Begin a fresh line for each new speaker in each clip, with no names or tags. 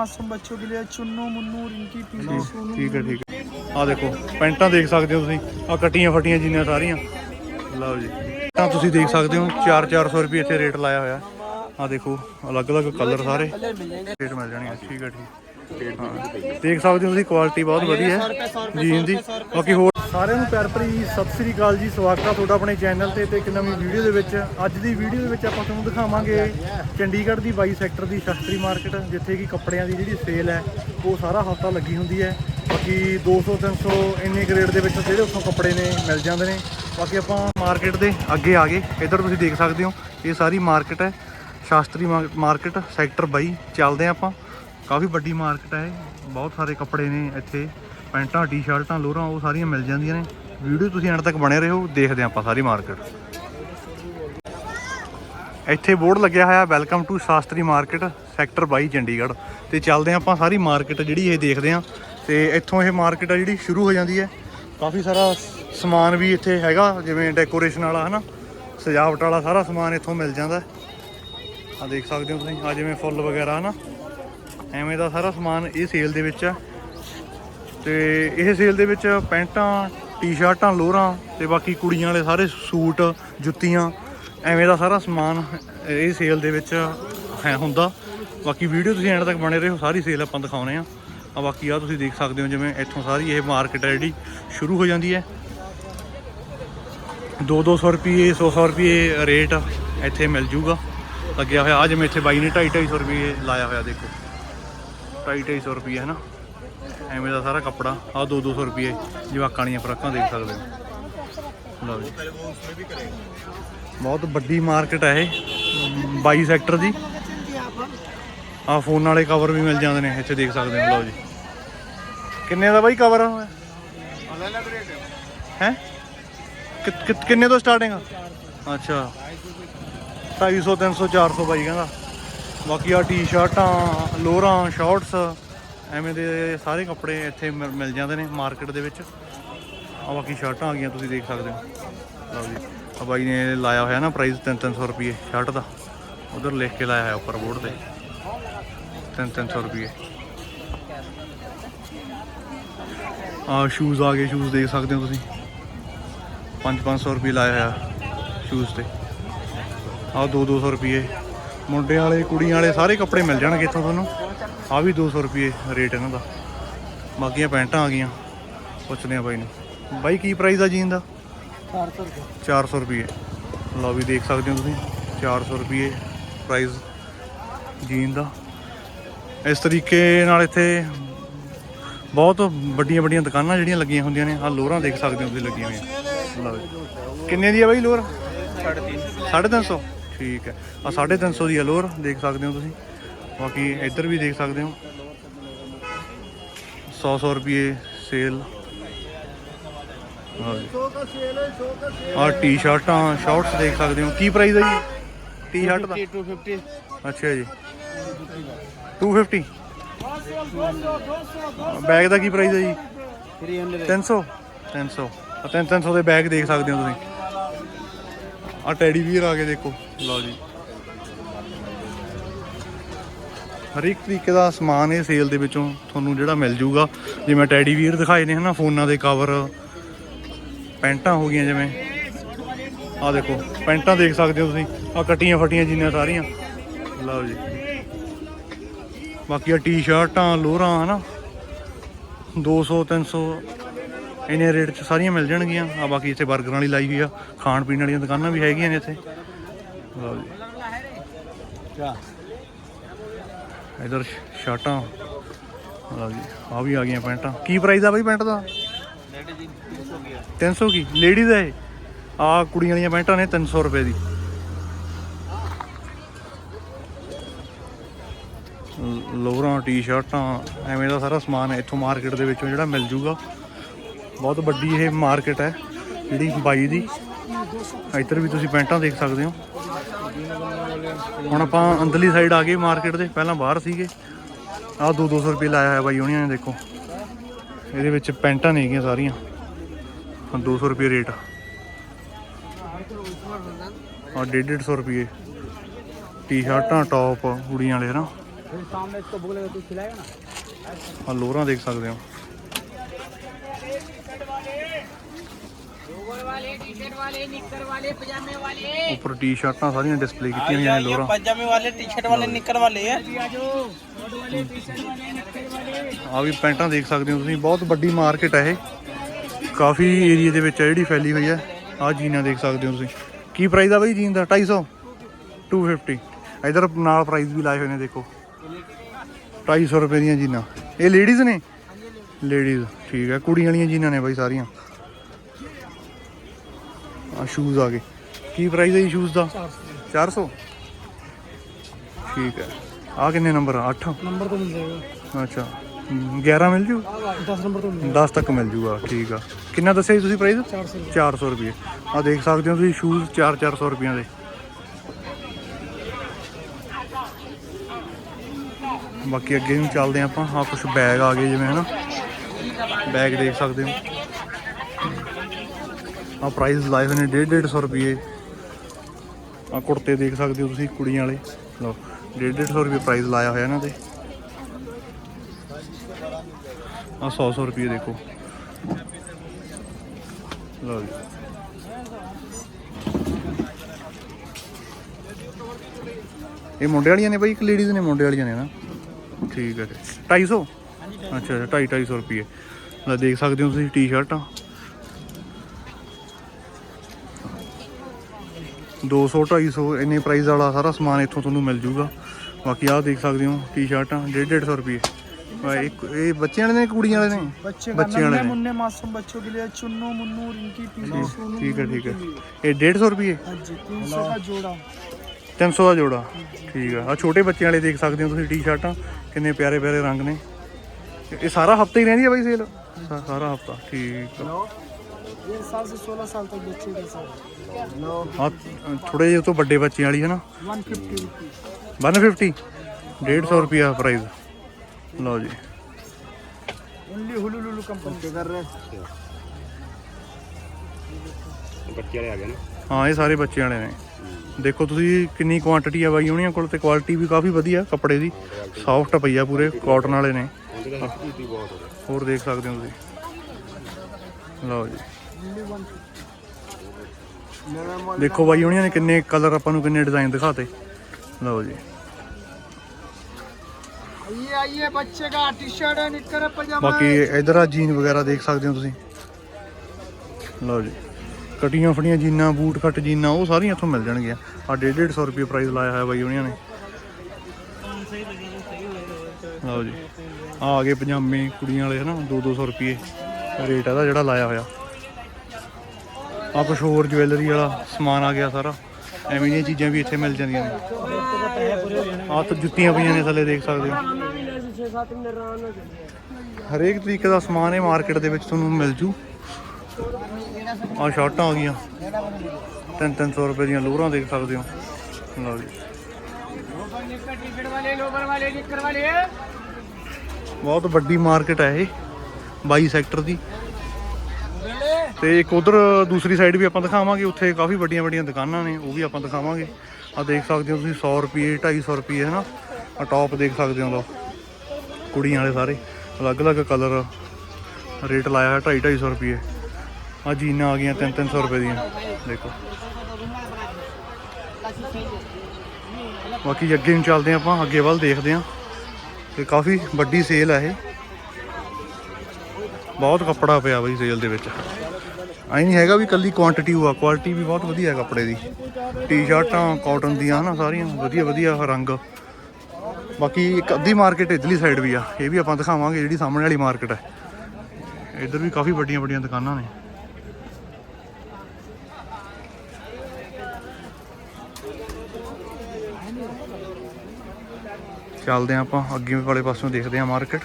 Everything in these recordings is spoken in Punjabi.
मासूम बच्चों के लिए चुन्नू मुन्नू रिंकी पीली सोनू
ਠੀਕ ਹੈ ਠੀਕ ਹੈ ਆ ਦੇਖੋ ਪੈਂਟਾਂ ਦੇਖ ਸਕਦੇ ਹੋ ਤੁਸੀਂ ਆ ਕਟੀਆਂ ਫਟੀਆਂ ਜਿੰਨੀਆਂ ਸਾਰੀਆਂ ਲਓ ਜੀ ਤਾਂ ਤੁਸੀਂ ਦੇਖ ਸਕਦੇ ਹੋ 4-400 ਰੁਪਏ ਇੱਥੇ ਰੇਟ ਲਾਇਆ ਹੋਇਆ ਆ ਦੇਖੋ ਅਲੱਗ-ਅਲੱਗ ਕਲਰ ਸਾਰੇ ਰੇਟ ਮਿਲ ਜਾਣਗੇ ਠੀਕ ਹੈ ਠੀਕ ਹਾਂ ਦੇਖ ਸਕਦੇ ਹੋ ਤੁਸੀਂ ਕੁਆਲਿਟੀ ਬਹੁਤ ਵਧੀਆ ਹੈ ਜੀਨ ਦੀ ਬਾਕੀ ਹੋਰ ਸਾਰਿਆਂ ਨੂੰ ਪਿਆਰ ਭਰੀ ਸਤਿ ਸ੍ਰੀ ਅਕਾਲ ਜੀ, ਸਵਾਗਤ ਹੈ ਤੁਹਾਡਾ ਆਪਣੇ ਚੈਨਲ ਤੇ ਤੇ ਇੱਕ ਨਵੀਂ ਵੀਡੀਓ ਦੇ ਵਿੱਚ। ਅੱਜ ਦੀ ਵੀਡੀਓ ਦੇ ਵਿੱਚ ਆਪਾਂ ਤੁਹਾਨੂੰ ਦਿਖਾਵਾਂਗੇ ਚੰਡੀਗੜ੍ਹ ਦੀ 22 ਸੈਕਟਰ ਦੀ ਸ਼ਾਸਤਰੀ ਮਾਰਕੀਟ, ਜਿੱਥੇ ਕਿ ਕੱਪੜਿਆਂ ਦੀ ਜਿਹੜੀ ਸੇਲ ਹੈ, ਉਹ ਸਾਰਾ ਹਫਤਾ ਲੱਗੀ ਹੁੰਦੀ ਹੈ। ਬਾਕੀ 200 300 ਇੰਨੇ ਗ੍ਰੇਡ ਦੇ ਵਿੱਚ ਜਿਹੜੇ ਉੱਥੋਂ ਕੱਪੜੇ ਨੇ, ਮਿਲ ਜਾਂਦੇ ਨੇ। ਬਾਕੀ ਆਪਾਂ ਮਾਰਕੀਟ ਦੇ ਅੱਗੇ ਆ ਗਏ। ਇੱਧਰ ਤੁਸੀਂ ਦੇਖ ਸਕਦੇ ਹੋ, ਇਹ ਸਾਰੀ ਮਾਰਕੀਟ ਹੈ। ਸ਼ਾਸਤਰੀ ਮਾਰਕੀਟ ਸੈਕਟਰ 22 ਚੱਲਦੇ ਹਾਂ ਆਪਾਂ। ਕਾਫੀ ਵੱਡੀ ਮਾਰਕੀਟ ਹੈ, ਬਹੁਤ ਸਾਰੇ ਕੱਪੜੇ ਨੇ ਇੱਥੇ। ਪੈਂਟਾਂ, ਟੀ-ਸ਼ਰਟਾਂ, ਲੋਰਾਂ, ਉਹ ਸਾਰੀਆਂ ਮਿਲ ਜਾਂਦੀਆਂ ਨੇ। ਵੀਡੀਓ ਤੁਸੀਂ ਐਂਡ ਤੱਕ ਬਣੇ ਰਹੋ, ਦੇਖਦੇ ਹਾਂ ਆਪਾਂ ਸਾਰੀ ਮਾਰਕੀਟ। ਇੱਥੇ ਬੋਰਡ ਲੱਗਿਆ ਹੋਇਆ, welcome to Shastri market, sector 22 Chandigarh. ਤੇ ਚੱਲਦੇ ਹਾਂ ਆਪਾਂ ਸਾਰੀ ਮਾਰਕੀਟ ਜਿਹੜੀ ਇਹ ਦੇਖਦੇ ਹਾਂ। ਤੇ ਇੱਥੋਂ ਇਹ ਮਾਰਕੀਟ ਆ ਜਿਹੜੀ ਸ਼ੁਰੂ ਹੋ ਜਾਂਦੀ ਹੈ। ਕਾਫੀ ਸਾਰਾ ਸਮਾਨ ਵੀ ਇੱਥੇ ਹੈਗਾ, ਜਿਵੇਂ ਡੈਕੋਰੇਸ਼ਨ ਵਾਲਾ, ਹਨਾ? ਸਜਾਵਟ ਵਾਲਾ ਸਾਰਾ ਸਮਾਨ ਇੱਥੋਂ ਮਿਲ ਜਾਂਦਾ। ਆ ਦੇਖ ਸਕਦੇ ਹੋ ਤੁਸੀਂ ਆ ਜਿਵੇਂ ਫੁੱਲ ਵਗੈਰਾ, ਹਨਾ? ਐਵੇਂ ਦਾ ਸਾਰਾ ਸਮਾਨ ਇਹ ਸੇਲ ਦੇ ਵਿੱਚ ਆ। ਤੇ ਇਹ ਸੇਲ ਦੇ ਵਿੱਚ ਪੈਂਟਾਂ ਟੀ-ਸ਼ਰਟਾਂ ਲੋਅਰਾਂ ਤੇ ਬਾਕੀ ਕੁੜੀਆਂ ਵਾਲੇ ਸਾਰੇ ਸੂਟ, ਜੁੱਤੀਆਂ, ਐਵੇਂ ਦਾ ਸਾਰਾ ਸਮਾਨ ਇਹ ਸੇਲ ਦੇ ਵਿੱਚ ਹੈ ਹੁੰਦਾ। ਬਾਕੀ ਵੀਡੀਓ ਤੁਸੀਂ ਐਂਡ ਤੱਕ ਬਣੇ ਰਹੋ, ਸਾਰੀ ਸੇਲ ਆਪਾਂ ਦਿਖਾਉਨੇ ਆ। ਆ ਬਾਕੀ ਆ ਤੁਸੀਂ ਦੇਖ ਸਕਦੇ ਹੋ ਜਿਵੇਂ ਇੱਥੋਂ ਸਾਰੀ ਇਹ ਮਾਰਕੀਟ ਹੈ ਜਿਹੜੀ, ਸ਼ੁਰੂ ਹੋ ਜਾਂਦੀ ਹੈ। 2-200 ਰੁਪਏ 100-100 ਰੁਪਏ ਰੇਟ ਇੱਥੇ ਮਿਲ ਜੂਗਾ। ਲੱਗਿਆ ਹੋਇਆ ਆ ਜਿਵੇਂ ਇੱਥੇ ਬਾਈ ਨੇ 2.5-250 ਰੁਪਏ ਲਾਇਆ ਹੋਇਆ, ਦੇਖੋ। 2.5-250 ਰੁਪਏ, ਹੈ ਨਾ? ਐਵੇਂ ਦਾ ਸਾਰਾ ਕੱਪੜਾ ਆ 2-200 ਰੁਪਏ ਜਵਾਕਾਂ ਵਾਲੀਆਂ ਫਰਾਕਾਂ ਦੇਖ ਸਕਦੇ ਹੋ। ਲਓ ਜੀ। ਬਹੁਤ ਵੱਡੀ ਮਾਰਕੀਟ ਹੈ ਇਹ 22 ਸੈਕਟਰ ਦੀ। ਆ ਫੋਨ ਵਾਲੇ ਕਵਰ ਵੀ ਮਿਲ ਜਾਂਦੇ ਨੇ, ਇੱਥੇ ਦੇਖ ਸਕਦੇ ਹੋ, ਲਓ ਜੀ। ਕਿੰਨੇ ਦਾ ਬਾਈ ਕਵਰ ਹੈ? ਕਿੰਨੇ ਤੋਂ ਸਟਾਰਟਿੰਗ ਅੱਛਾ। 250 300 400 ਬਾਈ ਕਹਿੰਦਾ। ਬਾਕੀ ਆ ਟੀ-ਸ਼ਰਟਾਂ ਲੋਅਰਾਂ ਸ਼ਾਰਟਸ ਐਵੇਂ ਦੇ ਸਾਰੇ ਕੱਪੜੇ ਇੱਥੇ ਮਿਲ ਮਿਲ ਜਾਂਦੇ ਨੇ ਮਾਰਕੀਟ ਦੇ ਵਿੱਚ। ਆ ਬਾਕੀ ਸ਼ਰਟਾਂ ਆ ਗਈਆਂ, ਤੁਸੀਂ ਦੇਖ ਸਕਦੇ ਹੋ। ਲਓ ਜੀ ਆ ਬਾਈ ਨੇ ਲਾਇਆ ਹੋਇਆ ਨਾ ਪ੍ਰਾਈਸ 3-300 ਰੁਪਏ ਸ਼ਰਟ ਦਾ। ਉਧਰ ਲਿਖ ਕੇ ਲਾਇਆ ਹੋਇਆ ਉੱਪਰ ਬੋਰਡ ਤੇ। 3-300 ਰੁਪਏ ਆ ਸ਼ੂਜ਼ ਆ ਗਏ ਸ਼ੂਜ਼ ਦੇਖ ਸਕਦੇ ਹੋ ਤੁਸੀਂ। 5-500 ਰੁਪਏ ਲਾਇਆ ਹੋਇਆ ਸ਼ੂਜ਼ ਤੇ। ਆ 2-200 ਰੁਪਏ ਮੁੰਡੇ ਵਾਲੇ, ਕੁੜੀਆਂ ਵਾਲੇ ਸਾਰੇ ਕੱਪੜੇ ਮਿਲ ਜਾਣਗੇ ਇੱਥੋਂ ਤੁਹਾਨੂੰ। ਆ ਵੀ 200 ਰੁਪਏ ਰੇਟ ਇਹਨਾਂ ਦਾ। ਬਾਕੀਆਂ ਪੈਂਟਾਂ ਆ ਗਈਆਂ। ਪੁੱਛਦੇ ਆ ਬਾਈ ਨੂੰ। ਬਾਈ ਕੀ ਪ੍ਰਾਈਸ ਆ ਜੀਨ ਦਾ
400 ਰੁਪਏ।
400 ਰੁਪਏ। ਲਓ ਵੀ ਦੇਖ ਸਕਦੇ ਹੋ ਤੁਸੀਂ। 400 ਰੁਪਏ ਪ੍ਰਾਈਸ ਜੀਨ ਦਾ ਇਸ ਤਰੀਕੇ ਨਾਲ ਇੱਥੇ ਬਹੁਤ ਵੱਡੀਆਂ ਵੱਡੀਆਂ ਦੁਕਾਨਾਂ ਜਿਹੜੀਆਂ ਲੱਗੀਆਂ ਹੁੰਦੀਆਂ ਨੇ। ਆ ਲੋਰਾਂ ਦੇਖ ਸਕਦੇ ਹੋ ਤੁਸੀਂ ਲੱਗੀਆਂ ਹੋਈਆਂ। ਲਓ ਜੀ। ਕਿੰਨੇ ਦੀ ਆ ਬਾਈ ਲੋਰ? 350 350 ਠੀਕ ਹੈ। ਆ 350 ਦੀ ਆ ਲੋਰ ਦੇਖ ਸਕਦੇ ਹੋ ਤੁਸੀਂ। ਬਾਕੀ ਇੱਧਰ ਵੀ ਦੇਖ ਸਕਦੇ ਹੋ। 100 100 ਰੁਪਏ ਸੇਲ। ਆ ਟੀ-ਸ਼ਰਟਾਂ ਸ਼ਾਰਟਸ ਦੇਖ ਸਕਦੇ ਹੋ। ਕੀ ਪ੍ਰਾਈਸ ਹੈ ਜੀ? ਟੀ-ਸ਼ਰਟ ਦਾ?
250
ਅੱਛਾ ਜੀ। 250 ਬੈਗ ਦਾ ਕੀ ਪ੍ਰਾਈਸ ਹੈ ਜੀ?
300
300 300 ਆ 300 ਦੇ ਬੈਗ ਦੇਖ ਸਕਦੇ ਹੋ ਤੁਸੀਂ। ਆ ਟੈਡੀ ਵੀਰ ਆ ਕੇ ਦੇਖੋ। ਲਓ ਜੀ। ਹਰ ਇੱਕ ਤਰੀਕੇ ਦਾ ਸਮਾਨ ਇਹ ਸੇਲ ਦੇ ਵਿੱਚੋਂ ਤੁਹਾਨੂੰ ਜਿਹੜਾ ਮਿਲ ਜਾਊਗਾ ਜਿਵੇਂ ਟੈਡੀ ਵੀਅਰ ਦਿਖਾਏ ਨੇ ਹਨਾ, ਫੋਨਾਂ ਦੇ ਕਵਰ ਪੈਂਟਾਂ ਹੋ ਗਈਆਂ ਜਿਵੇਂ। ਆਹ ਦੇਖੋ, ਪੈਂਟਾਂ ਦੇਖ ਸਕਦੇ ਹੋ ਤੁਸੀਂ। ਆ ਕੱਟੀਆਂ ਫਟੀਆਂ ਜਿੰਨੀਆਂ ਸਾਰੀਆਂ। ਲਓ ਜੀ। ਬਾਕੀ ਆ ਟੀ-ਸ਼ਰਟਾਂ ਲੋਰਾਂ, ਹਨਾ। 200 300 ਇਹਨੇ ਰੇਟ 'ਚ ਸਾਰੀਆਂ ਮਿਲ ਜਾਣਗੀਆਂ। ਆ ਬਾਕੀ ਇੱਥੇ 버ਗਰਾਂ ਵਾਲੀ ਲਾਈ ਹੋਈ ਆ। ਖਾਣ ਪੀਣ ਵਾਲੀਆਂ ਦੁਕਾਨਾਂ ਵੀ ਹੈਗੀਆਂ ਨੇ ਇੱਥੇ। ਲਓ ਜੀ। ਇਧਰ ਸ਼ਰਟਾਂ ਲਓ ਆ ਵੀ ਆ ਗਈਆਂ ਪੈਂਟਾਂ। ਕੀ ਪ੍ਰਾਈਸ ਆ ਬਾਈ ਪੈਂਟ ਦਾ? 300 ਕੀ? ਲੇਡੀਜ਼ ਹੈ ਆ ਕੁੜੀਆਂ ਵਾਲੀਆਂ ਪੈਂਟਾਂ ਨੇ 300 ਰੁਪਏ ਦੀ। ਲ- ਟੀ-ਸ਼ਰਟਾਂ ਐਵੇਂ ਦਾ ਸਾਰਾ ਸਮਾਨ ਇੱਥੋਂ ਮਾਰਕੀਟ ਦੇ ਵਿੱਚੋਂ ਜਿਹੜਾ ਮਿਲ ਜੂਗਾ। ਬਹੁਤ ਵੱਡੀ ਇਹ ਮਾਰਕੀਟ ਹੈ, ਜਿਹੜੀ ਬਾਈ ਦੀ। ਇੱਧਰ ਵੀ ਤੁਸੀਂ ਪੈਂਟਾਂ ਦੇਖ ਸਕਦੇ ਹੋ। ਹੁਣ ਆਪਾਂ ਅੰਦਰਲੀ ਸਾਈਡ ਆ ਗਏ ਮਾਰਕੀਟ ਦੇ, ਪਹਿਲਾਂ ਬਾਹਰ ਸੀਗੇ। ਆਹ 2 200 ਰੁਪਏ ਲਾਇਆ ਹੋਇਆ ਬਾਈ ਉਹਨਾਂ ਨੇ, ਦੇਖੋ। ਇਹਦੇ ਵਿੱਚ ਪੈਂਟਾਂ ਨੇ ਹੈਗੀਆਂ ਸਾਰੀਆਂ। ਹੁਣ 200 ਰੁਪਏ ਰੇਟ ਆ। ਆ 150 ਰੁਪਏ। ਟੀ-ਸ਼ਰਟਾਂ ਟੌਪ ਕੁੜੀਆਂ ਵਾਲੇ ਨਾ
ਸਾਹਮਣੇ ਤੋਂ ਬੋਲੇ ਤੂੰ ਖਿਲਾਏਗਾ ਨਾ
ਆ ਲੋਰਾਂ ਦੇਖ ਸਕਦੇ ਹੋ।
वाले टी शर्ट वाले निक्कर वाले पजामे वाले
ਉੱਪਰ ਟੀ-ਸ਼ਰਟਾਂ ਸਾਰੀਆਂ ਡਿਸਪਲੇ ਕੀਤੀਆਂ ਹੋਈਆਂ ਨੇ ਲੋਰਾਂ
पजामे वाले टी शर्ट वाले निकर वाले हैं
ਆ ਵੀ ਪੈਂਟਾਂ ਦੇਖ ਸਕਦੇ ਹੋ ਤੁਸੀਂ ਬਹੁਤ ਵੱਡੀ ਮਾਰਕੀਟ ਹੈ ਇਹ ਕਾਫੀ ਏਰੀਆ ਦੇ ਵਿੱਚ ਹੈ ਜਿਹੜੀ ਫੈਲੀ ਹੋਈ ਹੈ ਆ ਜੀਨਾਂ ਦੇਖ ਸਕਦੇ ਹੋ ਤੁਸੀਂ ਕੀ ਪ੍ਰਾਈਸ ਆ ਬਈ ਜੀਨ ਦਾ 250 250 ਇਧਰ ਨਾਲ ਪ੍ਰਾਈਸ ਵੀ ਲਾਏ ਹੋਏ ਨੇ ਦੇਖੋ 250 ਰੁਪਏ ਦੀਆਂ ਜੀਨਾਂ ਇਹ ਲੇਡੀਜ਼ ਨੇ ਲੇਡੀਜ਼ ਠੀਕ ਹੈ ਕੁੜੀਆਂ ਵਾਲੀਆਂ ਜੀਨਾਂ ਨੇ ਬਾਈ ਸਾਰੀਆਂ ਆ ਸ਼ੂਜ਼ ਆ ਗਏ। ਕੀ ਪ੍ਰਾਈਸ ਹੈ ਜੀ ਸ਼ੂਜ਼ ਦਾ? 400 ਠੀਕ ਹੈ। ਆ ਕਿੰਨੇ ਨੰਬਰ ਆ? 8
ਨੰਬਰ ਤੋਂ ਮਿਲ ਜਾਏਗਾ
ਅੱਛਾ। 11 ਮਿਲ ਜੂ?
10 ਨੰਬਰ ਤੋਂ
10 ਤੱਕ ਮਿਲ ਜੂਗਾ ਠੀਕ ਆ। ਕਿੰਨਾ ਦੱਸਿਆ ਜੀ ਤੁਸੀਂ ਪ੍ਰਾਈਸ
400
400 ਰੁਪਏ। ਆ ਦੇਖ ਸਕਦੇ ਹੋ ਤੁਸੀਂ ਸ਼ੂਜ਼ 4 400 ਰੁਪਏ ਦੇ। ਬਾਕੀ ਅੱਗੇ ਨੂੰ ਚੱਲਦੇ ਆਪਾਂ। ਹਾਂ ਕੁਝ ਬੈਗ ਆ ਗਏ ਜਿਵੇਂ ਹਨਾ? ਬੈਗ ਦੇਖ ਸਕਦੇ ਹੋ। ਆ ਪ੍ਰਾਈਸ ਲਾਏ ਹੋਏ ਨੇ 150 ਰੁਪਏ। ਆ ਕੁੜਤੇ ਦੇਖ ਸਕਦੇ ਹੋ ਤੁਸੀਂ ਕੁੜੀਆਂ ਵਾਲੇ। ਲਓ 150 ਰੁਪਏ ਪ੍ਰਾਈਸ ਲਾਇਆ ਹੋਇਆ ਇਹਨਾਂ ਤੇ। ਆ 100 100 ਰੁਪਏ ਦੇਖੋ। ਲਓ ਜੀ। ਇਹ ਮੁੰਡੇ ਵਾਲੀਆਂ ਨੇ ਬਾਈ ਕਿ ਲੇਡੀਜ਼ ਨੇ ਮੁੰਡੇ ਵਾਲੀਆਂ ਨੇ ਨਾ। ਠੀਕ ਹੈ ਜੀ। 250 ਅੱਛਾ ਅੱਛਾ 250 250 ਰੁਪਏ। ਲੈ ਦੇਖ ਸਕਦੇ ਹੋ ਤੁਸੀਂ ਟੀ-ਸ਼ਰਟਾਂ 200 250 ਇੰਨੇ ਪ੍ਰਾਈਸ ਵਾਲਾ ਸਾਰਾ ਸਮਾਨ ਇੱਥੋਂ ਤੁਹਾਨੂੰ ਮਿਲ ਜੂਗਾ ਬਾਕੀ ਆਹ ਦੇਖ ਸਕਦੇ ਹੋ ਟੀ-ਸ਼ਰਟਾਂ 150 150 ਰੁਪਏ ਆ ਇੱਕ ਇਹ ਬੱਚਿਆਂ ਵਾਲੇ ਨੇ ਕਿ ਕੁੜੀਆਂ ਵਾਲੇ ਨੇ
बच्चे
ਬੱਚਿਆਂ ਵਾਲੇ ਨੇ
मुन्ने मासूम बच्चों के लिए चुन्नू मुन्नू रिंकी पीली सोनू
ਠੀਕ ਹੈ ਠੀਕ ਹੈ ਇਹ 150 ਰੁਪਏ
हाँ जी तीन सौ का जोड़ा
300 ਦਾ ਜੋੜਾ ਠੀਕ ਆ ਆ ਛੋਟੇ ਬੱਚਿਆਂ ਵਾਲੇ ਦੇਖ ਸਕਦੇ ਹੋ ਤੁਸੀਂ ਟੀ-ਸ਼ਰਟਾਂ ਕਿੰਨੇ ਪਿਆਰੇ ਪਿਆਰੇ ਰੰਗ ਨੇ ਇਹ ਸਾਰਾ ਹਫਤਾ ਹੀ ਰਹਿੰਦੀ ਹੈ ਬਾਈ ਸੇਲ ਸਾਰਾ ਹਫਤਾ ਠੀਕ ਆ
डेढ़ साल से सोलह साल तक बच्चे का सर
ਆ ਥੋੜੇ ਜਿਹੇ ਤੋਂ ਵੱਡੇ ਬੱਚਿਆਂ ਵਾਲੀ ਹੈ ਨਾ
वन फिफ्टी रुपीज
150 150 ਰੁਪਿਆ ਪ੍ਰਾਈਸ ਲਓ ਜੀ
ओनली हुलू लुलू कंपनी कर रहे
ਹਾਂ ਇਹ ਸਾਰੇ ਬੱਚਿਆਂ ਵਾਲੇ ਨੇ ਦੇਖੋ ਤੁਸੀਂ ਕਿੰਨੀ ਕੁਆਂਟੀਟੀ ਆ ਬਾਈ ਉਹਨਾਂ ਕੋਲ ਤੇ ਕੁਆਲਿਟੀ ਵੀ ਕਾਫੀ ਵਧੀਆ ਕੱਪੜੇ ਦੀ ਸੌਫਟ ਪਈ ਆ ਪੂਰੇ ਕਾਟਨ ਵਾਲੇ ਨੇ ਹੋਰ ਦੇਖ ਸਕਦੇ ਹੋ ਤੁਸੀਂ ਲਓ ਜੀ ਦੇਖੋ ਬਾਈ ਹੁਣੀਆਂ ਨੇ ਕਿੰਨੇ ਕਲਰ ਆਪਾਂ ਨੂੰ ਕਿੰਨੇ ਡਿਜ਼ਾਈਨ ਦਿਖਾਤੇ। ਲਓ ਜੀ।
ਇਹ ਆਈਏ ਬੱਚੇ ਦਾ ਟੀ-ਸ਼ਰਟ ਐਂਡ ਨਿੱਕਰ ਪਜਾਮਾ।
ਬਾਕੀ ਇਧਰ ਆ ਜੀਨ ਵਗੈਰਾ ਦੇਖ ਸਕਦੇ ਹੋ ਤੁਸੀਂ। ਲਓ ਜੀ। ਕਟੀਆਂ ਫੜੀਆਂ ਜੀਨਾ ਬੂਟ ਕੱਟ ਜੀਨਾ ਉਹ ਸਾਰੀਆਂ ਇੱਥੋਂ ਮਿਲ ਜਾਣਗੀਆਂ। ਆ 150 ਰੁਪਏ ਪ੍ਰਾਈਸ ਲਾਇਆ ਹੋਇਆ ਬਾਈ ਉਹਨਾਂ ਨੇ। ਲਓ ਜੀ। ਆ ਆ ਗਏ ਪਜਾਮੇ ਕੁੜੀਆਂ ਵਾਲੇ ਹਨਾ 2-200 ਰੁਪਏ। ਰੇਟ ਇਹਦਾ ਜਿਹੜਾ ਲਾਇਆ ਹੋਇਆ। ਆ ਕੁਝ ਹੋਰ ਜਵੈਲਰੀ ਵਾਲਾ ਸਮਾਨ ਆ ਗਿਆ ਸਾਰਾ। ਐਵੇਂ ਦੀਆਂ ਚੀਜ਼ਾਂ ਵੀ ਇੱਥੇ ਮਿਲ ਜਾਂਦੀਆਂ ਨੇ। ਆਹ ਤਾਂ ਜੁੱਤੀਆਂ ਪਈਆਂ ਨੇ ਥੱਲੇ, ਦੇਖ ਸਕਦੇ ਹੋ। ਹਰੇਕ ਤਰੀਕੇ ਦਾ ਸਮਾਨ ਇਹ ਮਾਰਕੀਟ ਦੇ ਵਿੱਚ ਤੁਹਾਨੂੰ ਮਿਲ ਜੂ। ਆ ਸ਼ਾਰਟਾਂ ਆ ਗਈਆਂ। 3-300 ਰੁਪਏ ਦੀਆਂ ਲੋਰਾਂ, ਦੇਖ ਸਕਦੇ ਹੋ। ਲਓ ਜੀ। ਬਹੁਤ ਵੱਡੀ ਮਾਰਕੀਟ ਹੈ ਇਹ 22 ਸੈਕਟਰ ਦੀ। ਤੇ ਇੱਕ ਉਧਰ ਦੂਸਰੀ ਸਾਈਡ ਵੀ ਆਪਾਂ ਦਿਖਾਵਾਂਗੇ, ਉੱਥੇ ਕਾਫੀ ਵੱਡੀਆਂ ਵੱਡੀਆਂ ਦੁਕਾਨਾਂ ਨੇ, ਉਹ ਵੀ ਆਪਾਂ ਦਿਖਾਵਾਂਗੇ। ਆ ਦੇਖ ਸਕਦੇ ਹੋ ਤੁਸੀਂ 100 ਰੁਪਏ 250 ਰੁਪਏ, ਹੈ ਨਾ? ਆ ਟੌਪ ਦੇਖ ਸਕਦੇ ਹੋ ਲਓ। ਕੁੜੀਆਂ ਵਾਲੇ ਸਾਰੇ, ਅਲੱਗ-ਅਲੱਗ ਕਲਰ ਰੇਟ ਲਾਇਆ ਹੈ 250 ਰੁਪਏ। ਆ ਜੀਨਾਂ ਆ ਗਈਆਂ 3-300 ਰੁਪਏ ਦੀਆਂ। ਦੇਖੋ। ਬਾਕੀ ਅੱਗੇ ਨੂੰ ਚੱਲਦੇ ਹਾਂ ਆਪਾਂ, ਅੱਗੇ ਵੱਲ ਦੇਖਦੇ ਹਾਂ। ਤੇ ਕਾਫੀ ਵੱਡੀ ਸੇਲ ਹੈ ਇਹ। ਬਹੁਤ ਕੱਪੜਾ ਪਿਆ ਬਈ ਸੇਲ ਦੇ ਵਿੱਚ। ਐ ਨਹੀਂ ਹੈਗਾ ਵੀ ਕੱਲੀ ਕੁਆਂਟੀਟੀ ਹੋਆ। ਕੁਆਲਿਟੀ ਵੀ ਬਹੁਤ ਵਧੀਆ ਹੈ ਕੱਪੜੇ ਦੀ। ਟੀ-ਸ਼ਰਟਾਂ ਕਾਟਨ ਦੀਆਂ ਹਨਾ ਸਾਰੀਆਂ। ਵਧੀਆ ਵਧੀਆ ਰੰਗ। ਬਾਕੀ ਇੱਕ ਅੱਧੀ ਮਾਰਕੀਟ ਇਧਰਲੀ ਸਾਈਡ ਵੀ ਆ। ਇਹ ਵੀ ਆਪਾਂ ਦਿਖਾਵਾਂਗੇ ਜਿਹੜੀ ਸਾਹਮਣੇ ਵਾਲੀ ਮਾਰਕੀਟ ਹੈ। ਇੱਧਰ ਵੀ ਕਾਫੀ ਵੱਡੀਆਂ ਵੱਡੀਆਂ ਦੁਕਾਨਾਂ ਨੇ। ਚੱਲਦੇ ਹਾਂ ਆਪਾਂ। ਅੱਗੇ ਵਾਲੇ ਪਾਸੋਂ ਦੇਖਦੇ ਹਾਂ ਮਾਰਕੀਟ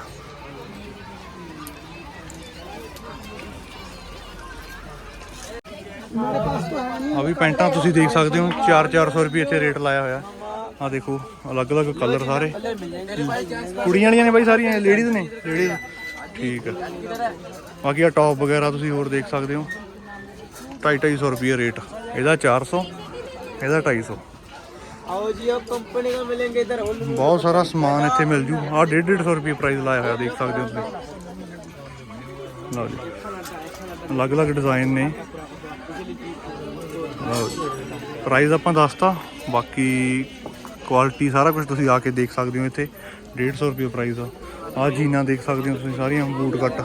ਪੈਂਟਾਂ ਤੁਸੀਂ ਦੇਖ ਸਕਦੇ ਹੋ 4-400 ਰੁਪਏ ਇੱਥੇ ਰੇਟ ਲਾਇਆ ਹੋਇਆ। ਆ ਦੇਖੋ ਅਲੱਗ-ਅਲੱਗ ਕਲਰ ਸਾਰੇ। ਕੁੜੀਆਂ ਵਾਲੀਆਂ ਨੇ ਬਾਈ ਸਾਰੀਆਂ ਲੇਡੀਜ਼ ਨੇ? ਲੇਡੀਜ਼ ਠੀਕ ਹੈ ਬਾਕੀ ਆ ਟੌਪ ਵਗੈਰਾ ਤੁਸੀਂ ਹੋਰ ਦੇਖ ਸਕਦੇ ਹੋ। 250 ਰੁਪਏ ਰੇਟ। ਇਹਦਾ 400 ਇਹਦਾ 250
ਆਓ ਜੀ ਆ ਕੰਪਨੀ ਦਾ ਮਿਲेंगे ਇਧਰ।
ਬਹੁਤ ਸਾਰਾ ਸਮਾਨ ਇੱਥੇ ਮਿਲ ਜੂ। ਆ 150 ਰੁਪਏ ਪ੍ਰਾਈਸ ਲਾਇਆ ਹੋਇਆ ਦੇਖ ਸਕਦੇ ਹੋ ਤੁਸੀਂ। ਲਓ ਜੀ। ਅਲੱਗ-ਅਲੱਗ ਡਿਜ਼ਾਈਨ ਨੇ। ਲਓ ਜੀ ਪ੍ਰਾਈਸ ਆਪਾਂ ਦੱਸਤਾ, ਬਾਕੀ ਕੁਆਲਿਟੀ ਸਾਰਾ ਕੁਝ ਤੁਸੀਂ ਆ ਕੇ ਦੇਖ ਸਕਦੇ ਹੋ ਇੱਥੇ। 150 ਰੁਪਏ ਪ੍ਰਾਈਸ ਆ। ਆਹ ਜੀਨਾਂ ਦੇਖ ਸਕਦੇ ਹੋ ਤੁਸੀਂ, ਸਾਰੀਆਂ ਬੂਟ ਕੱਟ